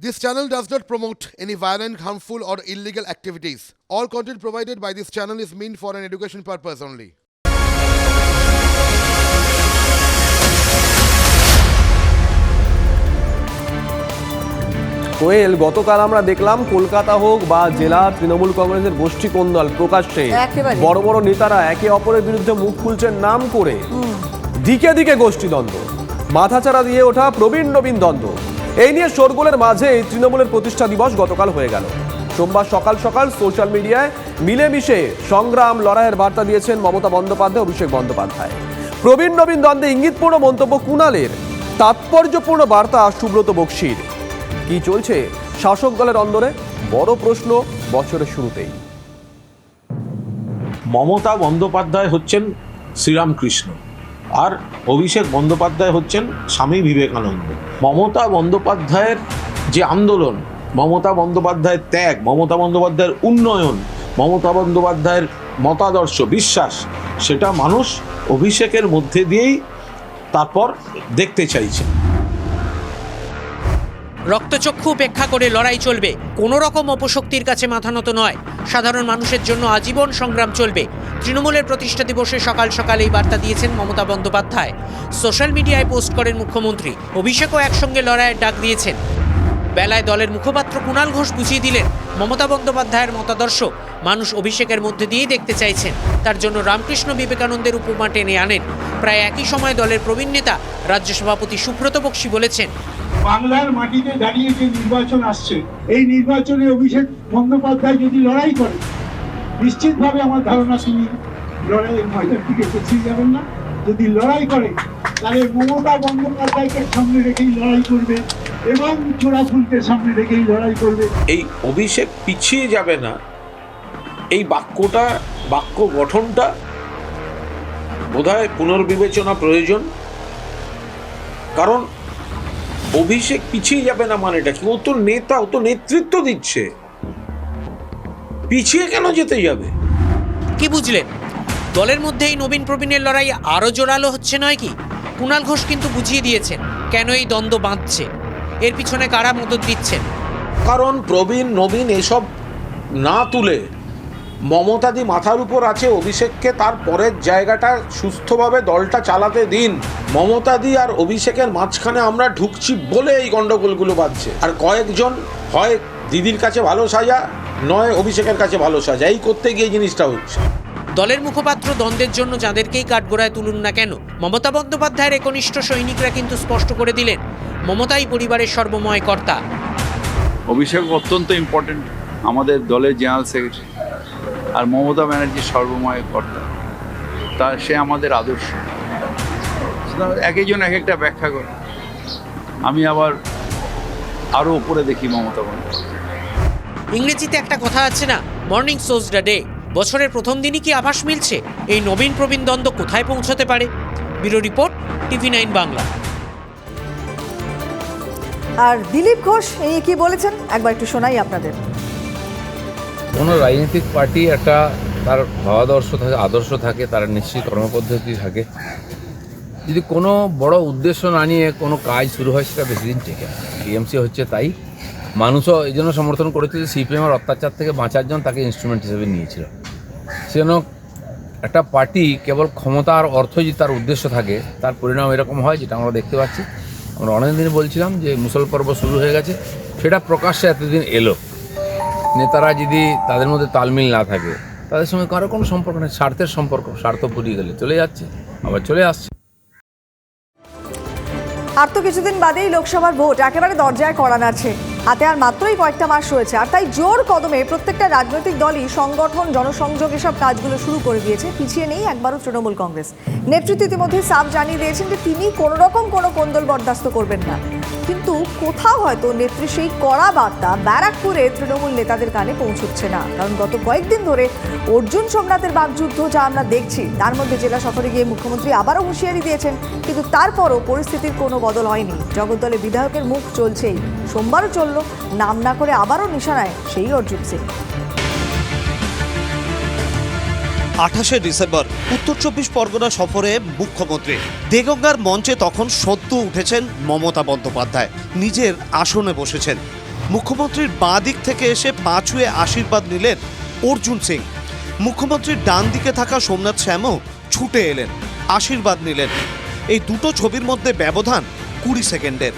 This channel does not promote any violent, harmful, or illegal activities. All content provided by this channel is meant for an education purpose only. কোয়েল গতকাল আমরা দেখলাম কলকাতা হোক বা জেলা তৃণমূল কংগ্রেসের গোষ্ঠী কোন্দল প্রকাশ্যে। বড় বড় নেতারা একে অপরের বিরুদ্ধে মুখ খুলছেন নাম করে দিকে দিকে গোষ্ঠী দ্বন্দ্ব মাথাচাড়া দিয়ে ওঠা প্রবীণ নবীন দ্বন্দ্ব এই নিয়ে শোরগোলের মাঝে এই তৃণমূলের প্রতিষ্ঠা দিবস গতকাল হয়ে গেল। সোমবার সকাল সকাল সোশ্যাল মিডিয়ায় মিলেমিশে সংগ্রাম লড়াইয়ের বার্তা দিয়েছেন মমতা বন্দ্যোপাধ্যায়, অভিষেক বন্দ্যোপাধ্যায়। প্রবীণ নবীন দ্বন্দ্বে ইঙ্গিতপূর্ণ মন্তব্য কুণালের। তাৎপর্যপূর্ণ বার্তা সুব্রত বক্সির। কি চলছে শাসক দলের অন্দরে? বড় প্রশ্ন বছরের শুরুতেই। মমতা বন্দ্যোপাধ্যায় হচ্ছেন শ্রীরামকৃষ্ণ। আর অভিষেক বন্দ্যোপাধ্যায় হচ্ছেন স্বামী বিবেকানন্দ। মমতা বন্দ্যোপাধ্যায়ের যে আন্দোলন, মমতা বন্দ্যোপাধ্যায়ের ত্যাগ, মমতা বন্দ্যোপাধ্যায়ের উন্নয়ন, মমতা বন্দ্যোপাধ্যায়ের মতাদর্শ, বিশ্বাস, সেটা মানুষ অভিষেকের মধ্যে দিয়েই তারপর দেখতে চাইছে। রক্তচক্ষু উপেক্ষা করে লড়াই চলবে। কোনো রকম অপশক্তির কাছে মাথা নত নয়। সাধারণ মানুষের জন্য আজীবন সংগ্রাম চলবে। তৃণমূলের প্রতিষ্ঠা দিবসে সকাল সকাল এই বার্তা দিয়েছেন মমতা বন্দ্যোপাধ্যায়। সোশ্যাল মিডিয়ায় পোস্ট করেন মুখ্যমন্ত্রী। অভিষেকও একসঙ্গে লড়াইয়ের ডাক দিয়েছেন। বেলায় দলের মুখপাত্র কুণাল ঘোষ বুঝিয়ে দিলেন, মমতা বন্দ্যোপাধ্যায়ের মতাদর্শ মানুষ অভিষেকের মধ্যে দিয়েই দেখতে চাইছেন। তার জন্য রামকৃষ্ণ বিবেকানন্দের উপমা টেনে আনেন। প্রায় একই সময় দলের প্রবীণ নেতা, রাজ্য সভাপতি সুব্রত বক্সী বলেছেন বাংলার মাটিতে দাঁড়িয়ে যে নির্বাচন আসছে। এই নির্বাচনে অভিষেক বন্দ্যোপাধ্যায় যদি লড়াই করে, নিশ্চিতভাবে আমার ধারণা তিনি লড়াইয়ের ময়দান থেকে পিছিয়ে যাবেন না। যদি লড়াই করে, তাহলে মমতা বন্দ্যোপাধ্যায়কে সামনে রেখেই লড়াই করবে এবং চোরা ফুলকে সামনে রেখেই লড়াই করবে। এই অভিষেক পিছিয়ে যাবে না। এই বাক্যটা, বাক্য গঠনটা বোধহয় পুনর্বিবেচনা প্রয়োজন। কারণ অভিষেক পিছিয়ে যাবে না মানেটা কি? ও তো নেতা ও তো নেতৃত্ব দিচ্ছে। পিছিয়ে কেন যেতে যাবে? কি বুঝলেন? দলের মধ্যে এই নবীন প্রবীণের লড়াই আরও জোরালো হচ্ছে নয় কি? কুণাল ঘোষ কিন্তু বুঝিয়ে দিয়েছেন কেন এই দ্বন্দ্ব বাঁধছে? এর পিছনে কারা মদত দিচ্ছেন? কারণ প্রবীণ নবীন এসব না তুলে মমতাদি মাথার উপর আছে অভিষেককে তার পরের জায়গাটা সুস্থভাবে দলটা চালাতে দিন। মমতাদি আর অভিষেকের মাঝখানে আমরা ঢুকছি বলে এই গন্ডগোলগুলো বাজছে। আর কয়েকজন হয় দিদির কাছে ভালো সাজা নয় অভিষেকের কাছে ভালো সাজা। এই করতে গিয়ে জিনিসটা হচ্ছে। দলের মুখপাত্র দ্বন্দ্বের জন্য যাদেরকেই কাঠগোড়ায় তুলুন না কেন? মমতা বন্দ্যোপাধ্যায়ের একনিষ্ঠ সৈনিকরা কিন্তু স্পষ্ট করে দিলেন মমতাই পরিবারের সর্বময় কর্তা। অভিষেক অত্যন্ত ইম্পর্টেন্ট আমাদের দলের জেনারেল সেক্রেটারি। আর মমতা ব্যানার্জি সর্বময় কর্তা। তা সে আমাদের আদর্শ। এক একজন এক একটা ব্যাখ্যা করে। আমি আবার আরও উপরে দেখি মমতা বন্দ্যোপাধ্যায় ইংরেজিতে একটা কথা আছে না মর্নিং সোজ দ্য ডে বছরের প্রথম দিনই কি আভাস মিলছে? এই নবীন প্রবীণ দ্বন্দ্ব কোথায় পৌঁছতে পারে? Bureau report TV nine Bangla. আর দিলীপ ঘোষ এই কি বলেছেন? একবার একটু শোনাই আপনাদের। কোনো রাজনৈতিক পার্টি একটা তার ভাবাদর্শ থাকে, আদর্শ থাকে, তার নিশ্চিত কর্মপদ্ধতি থাকে। যদি কোনো বড় উদ্দেশ্য না নিয়ে কোনো কাজ শুরু হয়, সেটা বেশি দিন টেকে টিএমসি হচ্ছে তাই। মানুষও এই জন্য সমর্থন করেছিল যে সিপিএমের অত্যাচার থেকে বাঁচার জন্য তাকে ইনস্ট্রুমেন্ট হিসেবে নিয়েছিল। সেজন্য একটা পার্টি কেবল ক্ষমতা আর অর্থ যদি তার উদ্দেশ্য থাকে, তার পরিণাম এরকম হয় যেটা আমরা দেখতে পাচ্ছি। আমরা অনেকদিন বলছিলাম যে মুসল পর্ব শুরু হয়ে গেছে। সেটা প্রকাশ্যে এতদিন এলো। নেতারা যদি তাদের মধ্যে তালমিল না থাকে, তাদের সঙ্গে কারও কোনো সম্পর্ক নেই, স্বার্থের সম্পর্ক, স্বার্থ ফুরিয়ে গেলে চলে যাচ্ছে, আবার চলে আসছে। আর তো কিছুদিন বাদেই লোকসভার ভোট, একেবারে দরজায় করা নাড়ছে। হাতে আর মাত্রই কয়েকটা মাস রয়েছে, আর তাই জোর কদমে প্রত্যেকটা রাজনৈতিক দলই সংগঠন, জনসংযোগ এসব কাজগুলো শুরু করে দিয়েছে, পিছিয়ে নেই একবারও তৃণমূল কংগ্রেস। নেতৃত্ব ইতিমধ্যে সাফ জানিয়ে দিয়েছেন যে তিনি কোনো রকম কোনো কোন্দল বরদাস্ত করবেন না। কিন্তু কোথাও হয়তো নেত্রী সেই কড়া বার্তা ব্যারাকপুরে তৃণমূল নেতাদের কানে পৌঁছচ্ছে না। কারণ গত কয়েকদিন ধরে অর্জুন সোমনাথের বাকযুদ্ধ যা আমরা দেখছি, তার মধ্যে জেলা সফরে গিয়ে মুখ্যমন্ত্রী আবারও হুঁশিয়ারি দিয়েছেন, কিন্তু তারপরও পরিস্থিতির কোনো বদল হয়নি। জগদ্দলে বিধায়কের মুখ চলছেই। সোমবারও চলল, নাম না করে আবারও নিশানায় সেই অর্জুন সিং। আঠাশে ডিসেম্বর, উত্তর চব্বিশ পরগনা সফরে মুখ্যমন্ত্রী। দেগঙ্গার মঞ্চে তখন সদ্য উঠেছেন মমতা বন্দ্যোপাধ্যায়। নিজের আসনে বসেছেন। মুখ্যমন্ত্রীর বাঁ দিক থেকে এসে পা ছুঁয়ে আশীর্বাদ নিলেন অর্জুন সিং। মুখ্যমন্ত্রীর ডান দিকে থাকা সোমনাথ শ্যামও ছুটে এলেন, আশীর্বাদ নিলেন। এই দুটো ছবির মধ্যে ব্যবধান কুড়ি সেকেন্ডের।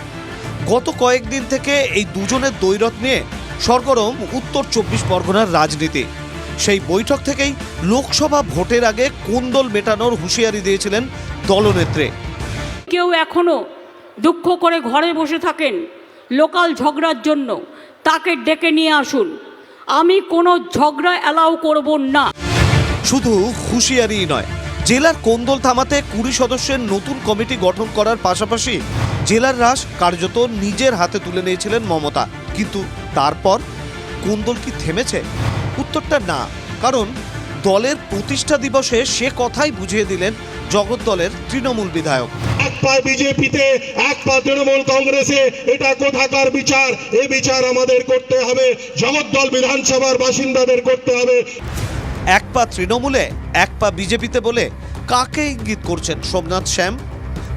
গত কয়েকদিন থেকে এই দুজনের দৈরত নিয়ে সরগরম উত্তর চব্বিশ পরগনার রাজনীতি। সেই বৈঠক থেকেই লোকসভা ভোটের আগে কোন্দল মেটানোর হুঁশিয়ারি দিয়েছিলেন দলনেত্রী? কেউ এখনও দুঃখ করে ঘরে বসে থাকেন লোকাল ঝগড়ার জন্য। তাকে ডেকে নিয়ে আসুন। আমি কোনো ঝগড়া অ্যালাউ করব না। শুধু হুঁশিয়ারিই নয় জেলার কোন্দল থামাতে কুড়ি সদস্যের নতুন কমিটি গঠন করার পাশাপাশি জেলার রাস কার্যত নিজের হাতে তুলে নিয়েছিলেন মমতা। কিন্তু তারপর কোন্দল কি থেমেছে? উত্তরটা না কারণ দলের প্রতিষ্ঠা দিবসে সে কথাই বুঝিয়ে দিলেন জগৎ দলের তৃণমূল বিধায়ক। এক পা বিজেপিতে এক পা তৃণমূল কংগ্রেসে এটা কোথাকার বিচার? এই বিচার আমাদের করতে হবে জগদ্দল বিধানসভার বাসিন্দাদের করতে হবে। এক পা তৃণমূলে এক পা বিজেপিতে বলে কাকে ইঙ্গিত করছেন সোমনাথ শ্যাম?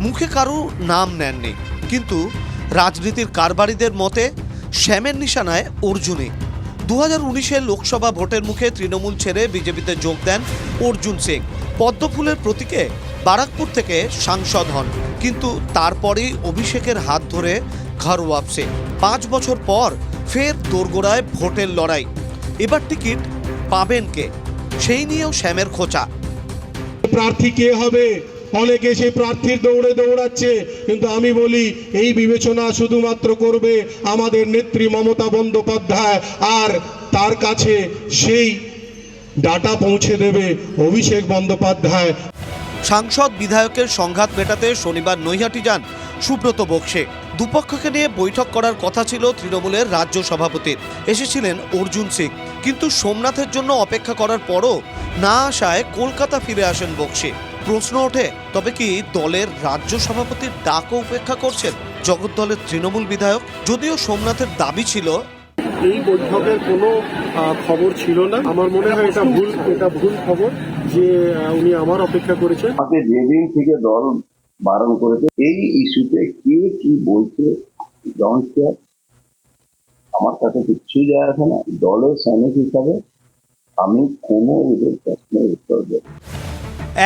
মুখে কারও নাম নেননি কিন্তু রাজনীতির কারবারিদের মতে শ্যামের নিশানায় অর্জুনই। দু হাজার লোকসভা ভোটের মুখে তৃণমূল ছেড়ে বিজেপিতে যোগ দেন অর্জুন সিং। পদ্মফুলের প্রতীকে বারাকপুর থেকে সাংসদ হন। কিন্তু তারপরেই অভিষেকের হাত ধরে ঘর ওয়াপসে পাঁচ বছর পর ফের দোরগোড়ায় ভোটের লড়াই। এবার টিকিট পাবেন কে? সেই নিয়েও শ্যামের খোঁচা। প্রার্থী কে হবে? অনেকে সেই প্রার্থীর দৌড়ে দৌড়াচ্ছে। কিন্তু আমি বলি, এই বিবেচনা শুধুমাত্র করবে আমাদের নেত্রী মমতা বন্দ্যোপাধ্যায়। আর তার কাছে সেই ডাটা পৌঁছে দেবে অভিষেক বন্দ্যোপাধ্যায়। সাংসদ বিধায়কের সংঘাত মেটাতে শনিবার নৈহাটি যান সুব্রত বক্সে। দুপক্ষকে নিয়ে বৈঠক করার কথা ছিল তৃণমূলের রাজ্য সভাপতির এসেছিলেন অর্জুন সিং। কিন্তু সোমনাথের জন্য অপেক্ষা করার পরও না আসায় কলকাতা ফিরে আসেন বক্সে। প্রশ্ন ওঠে তবে কি দলের রাজ্য সভাপতির ডাকও উপেক্ষা করছেন জগৎ দলের তৃণমূল বিধায়ক? যদিও সোমনাথের দাবি ছিল এই বৈঠকের কোনো খবর ছিল না। আমার মনে হয় এটা ভুল এটা ভুল খবর যে উনি আমার অপেক্ষা করেছেন। আমাকে যেদিন থেকে দল বারণ করেছে। এই ইস্যুতে কে কি বলছে আমার কাছে কিচ্ছু যায় আসে না। দলের সৈনিক হিসাবে আমি কোনো প্রশ্নের উত্তর দেব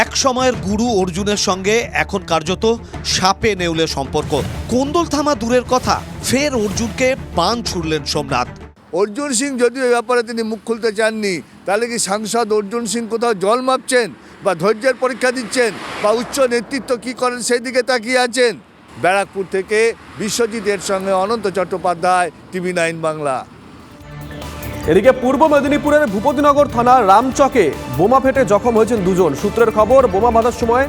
এক সময়ের গুরু অর্জুনের সঙ্গে এখন কার্যত সাপে নেউলে সম্পর্ক। কোন্দল থামা দূরের কথা, ফের অর্জুনকে পান ছুড়লেন সোমনাথ। অর্জুন সিং যদিও এ ব্যাপারে তিনি মুখ খুলতে চাননি, তাহলে কি সাংসদ অর্জুন সিং কোথাও জল মাপছেন বা ধৈর্যের পরীক্ষা দিচ্ছেন বা উচ্চ নেতৃত্ব কি করেন সেই দিকে তাকিয়ে আছেন? ব্যারাকপুর থেকে বিশ্বজিতের সঙ্গে অনন্ত চট্টোপাধ্যায়, টিভি নাইন বাংলা। এদিকে পূর্ব মেদিনীপুরের ভূপতিনগর থানার রামচকে বোমা ফেটে জখম হয়েছেন দুজন। সূত্রের খবর, বোমা বাঁধার সময়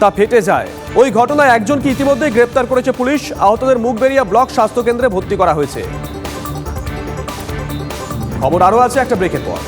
তা ফেটে যায়। ওই ঘটনায় একজনকে ইতিমধ্যেই গ্রেপ্তার করেছে পুলিশ, আহতদের মুখ মুখবেরিয়া ব্লক স্বাস্থ্যকেন্দ্রে ভর্তি করা হয়েছে। খবর আরও আছে একটা ব্রেকের পর।